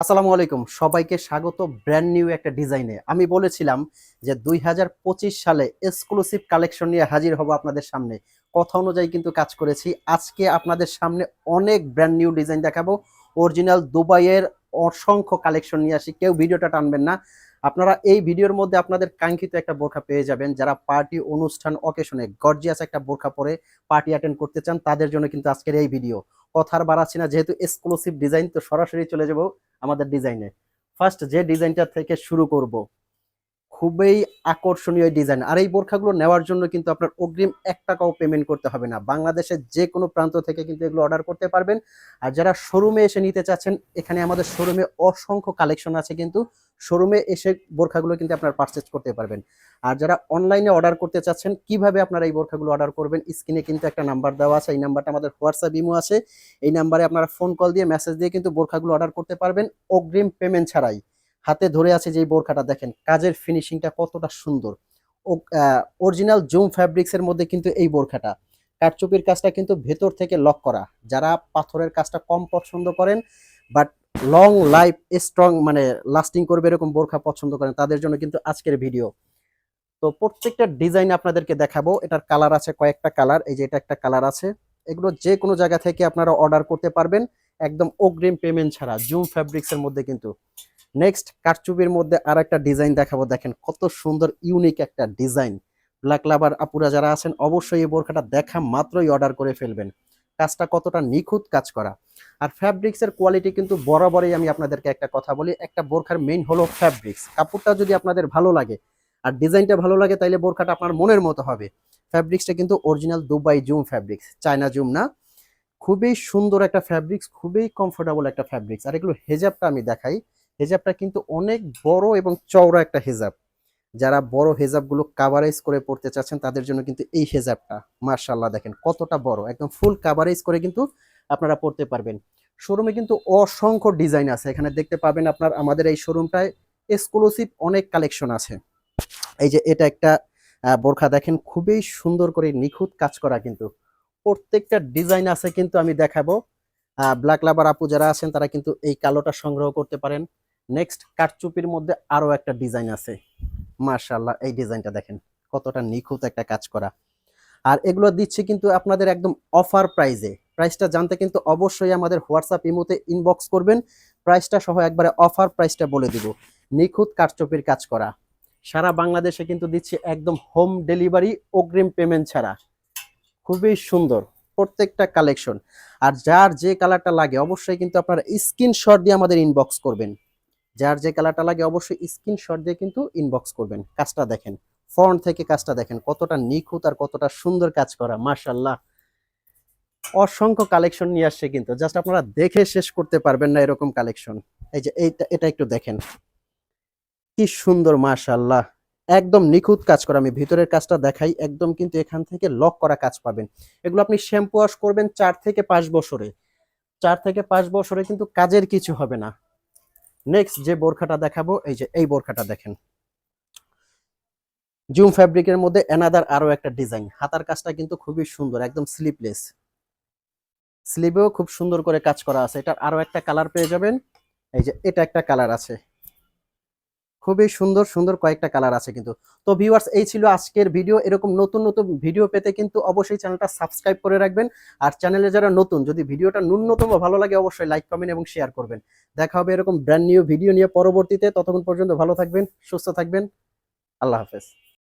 আসসালামু আলাইকুম। সবাইকে স্বাগত ব্র্যান্ড নিউ একটা ডিজাইনে। আমি বলেছিলাম যে দুই হাজার পঁচিশ সালে এক্সক্লুসিভ কালেকশন নিয়ে হাজির হব আপনাদের সামনে। কথা অনুযায়ী কিন্তু কাজ করেছি। আজকে আপনাদের সামনে অনেক ব্র্যান্ড নিউ ডিজাইন দেখাবো। অরিজিনাল দুবাইয়ের অসংখ্য কালেকশন নিয়ে আসি। কেউ ভিডিওটা টানবেন না। আপনারা এই ভিডিওর মধ্যে আপনাদের কাঙ্ক্ষিত একটা বোরখা পেয়ে যাবেন। যারা পার্টি অনুষ্ঠান অকেশনে গর্জিয়াস একটা বোরখা পরে পার্টি অ্যাটেন্ড করতে চান, তাদের জন্য কিন্তু আজকের এই ভিডিও। কথার বাড়াচ্ছি না, যেহেতু এক্সক্লুসিভ ডিজাইন তো সরাসরি চলে যাব আমাদের ডিজাইনে ফার্স্ট যে ডিজাইনটা থেকে শুরু করব খুবই আকর্ষণীয় ডিজাইন আর এই বোরখাগুলো নেওয়ার জন্য কিন্তু আপনার অগ্রিম এক টাকাও পেমেন্ট করতে হবে না। বাংলাদেশের যে কোনো প্রান্ত থেকে কিন্তু এগুলো অর্ডার করতে পারবেন। আর যারা শোরুমে এসে নিতে চাচ্ছেন, এখানে আমাদের শোরুমে অসংখ্য কালেকশন আছে কিন্তু শোরুমে এসে বোরখাগুলো কিন্তু আপনার পারচেজ করতে পারবেন। আর যারা অনলাইনে অর্ডার করতে চাচ্ছেন, কীভাবে আপনারা এই বোরখাগুলো অর্ডার করবেন স্ক্রিনে কিন্তু একটা নাম্বার দেওয়া আছে। এই নাম্বারটা আমাদের হোয়াটসঅ্যাপ ইমো আছে। এই নাম্বারে আপনারা ফোন কল দিয়ে মেসেজ দিয়ে কিন্তু বোরখাগুলো অর্ডার করতে পারবেন। অগ্রিম পেমেন্ট ছাড়াই। হাতে ধরে আছে যে বোরখাটা, দেখেন, কাজের ফিনিশিংটা কতটা সুন্দর। অরিজিনাল জুম ফ্যাব্রিক্সের মধ্যে কিন্তু এই বোরখাটা। কাঠচুপির কাজটা কিন্তু ভেতর থেকে লক করা। যারা পাথরের কাজটা কম পছন্দ করেন বাট লং লাইফ স্ট্রং মানে লাস্টিং করবে এরকম বোরখা পছন্দ করেন, তাদের জন্য কিন্তু আজকের ভিডিও তো প্রত্যেকটা ডিজাইন আপনাদেরকে দেখাবো। এটার কালার আছে কয়েকটা কালার এই যে এটা একটা কালার আছে। এগুলো যে কোনো জায়গা থেকে আপনারা অর্ডার করতে পারবেন, একদম অগ্রিম পেমেন্ট ছাড়া, জুম ফ্যাব্রিক্সের মধ্যে কিন্তু। নেক্সট কারচুপির মধ্যে আর একটা ডিজাইন দেখাবো। দেখেন কত সুন্দর ইউনিক একটা ডিজাইন ব্ল্যাক লাভার আপুরা যারা আছেন, অবশ্যই এই বোরখাটা দেখা মাত্রই অর্ডার করে ফেলবেন। কাজটা কতটা নিখুঁত কাজ করা। আর ফ্যাব্রিক্সের কোয়ালিটি কিন্তু বরাবরই আমি আপনাদেরকে একটা কথা বলি। একটা বোরখার মেইন হলো ফ্যাব্রিক্স কাপড়টা যদি আপনাদের ভালো লাগে, আর ডিজাইনটা ভালো লাগে, তাইলে বোরখাটা আপনার মনের মতো হবে। ফ্যাব্রিক্সটা কিন্তু original Dubai zoom fabrics China zoom না। খুবই সুন্দর একটা ফ্যাব্রিক্স খুবই কমফোর্টেবল একটা ফ্যাব্রিক্স আর এগুলো হেজাবটা আমি দেখাই। হেজাবটা কিন্তু অনেক বড় এবং চওড়া একটা হেজাব। যারা বড় হেজাবগুলো কাভারেজ করে পড়তে চাচ্ছেন, তাদের জন্য কিন্তু এই হেজাবটা মার্শাল্লাহ দেখেন কতটা বড়। একদম ফুল কাভারেজ করে কিন্তু আপনারা পড়তে পারবেন। শোরুমে কিন্তু অসংখ্য ডিজাইন আছে। এখানে দেখতে পাবেন আপনার, আমাদের এই শোরুমটায় এক্সক্লুসিভ অনেক কালেকশন আছে। এই যে এটা একটা বোরখা দেখেন, খুবই সুন্দর করে নিখুঁত কাজ করা কিন্তু। প্রত্যেকটা ডিজাইন আছে কিন্তু আমি দেখাবো। ব্ল্যাক লাভার আপু যারা আছেন, তারা কিন্তু এই কালোটা সংগ্রহ করতে পারেন। নেক্সট কাঠচুপির মধ্যে আরও একটা ডিজাইন আছে। মার্শাল্লাহ এই ডিজাইনটা দেখেন, কতটা নিখুঁত একটা কাজ করা। আর এগুলো দিচ্ছি কিন্তু আপনাদের একদম অফার প্রাইজে প্রাইসটা জানতে কিন্তু অবশ্যই আমাদের হোয়াটসঅ্যাপ ইমোতে ইনবক্স করবেন। প্রাইসটা সহ একবারে অফার প্রাইসটা বলে দিব। নিখুঁত কাঠচুপির কাজ করা। সারা বাংলাদেশে কিন্তু দিচ্ছি একদম হোম ডেলিভারি অগ্রিম পেমেন্ট ছাড়া। খুবই সুন্দর, প্রত্যেকটা কালেকশন আর যার যে কালারটা লাগে, অবশ্যই কিন্তু আপনারা স্ক্রিনশট দিয়ে আমাদের ইনবক্স করবেন। যার যে কালারটা লাগে অবশ্যই স্ক্রিনশট দিয়ে কিন্তু ইনবক্স করবেন। কাজটা দেখেন ফ্রন্ট থেকে কাজটা দেখেন, কতটা নিখুঁত আর কতটা সুন্দর কাজ করা মার্শাল্লাহ অসংখ্য কালেকশন নিয়ে আসছে কিন্তু জাস্ট আপনারা দেখে শেষ করতে পারবেন না এরকম কালেকশন এই যে এইটা, এটা একটু দেখেন। কি সুন্দর মার্শাল্লাহ একদম নিখুঁত কাজ করা, আমি ভিতরের কাজটা দেখাই, একদম কিন্তু এখান থেকে লক করা কাজ পাবেন। এগুলো আপনি শ্যাম্পু ওয়াশ করবেন চার থেকে পাঁচ বছরে। চার থেকে পাঁচ বছরে কিন্তু কাজের কিছু হবে না। নেক্সট যে বোরখাটা দেখাবো, এই যে এই বোরখাটা দেখেন। জুম ফ্যাব্রিকের মধ্যে এনাদার আরও একটা ডিজাইন হাতার কাজটা কিন্তু খুবই সুন্দর, একদম স্লিপলেস স্লিপেও খুব সুন্দর করে কাজ করা আছে। এটার আরও একটা কালার পেয়ে যাবেন। এই যে এটা একটা কালার আছে। খুবই সুন্দর সুন্দর কয়েকটা কালার আছে কিন্তু। তো ভিউয়ার্স এই ছিল আজকের ভিডিও এরকম নতুন নতুন ভিডিও পেতে কিন্তু অবশ্যই চ্যানেলটা সাবস্ক্রাইব করে রাখবেন। আর চ্যানেলে যারা নতুন, যদি ভিডিওটা ন্যূনতম ভালো লাগে, অবশ্যই লাইক কমেন্ট এবং শেয়ার করবেন। দেখা হবে এরকম ব্র্যান্ড নিউ ভিডিও নিয়ে পরবর্তীতে। ততক্ষণ পর্যন্ত ভালো থাকবেন, সুস্থ থাকবেন। আল্লাহ হাফেজ।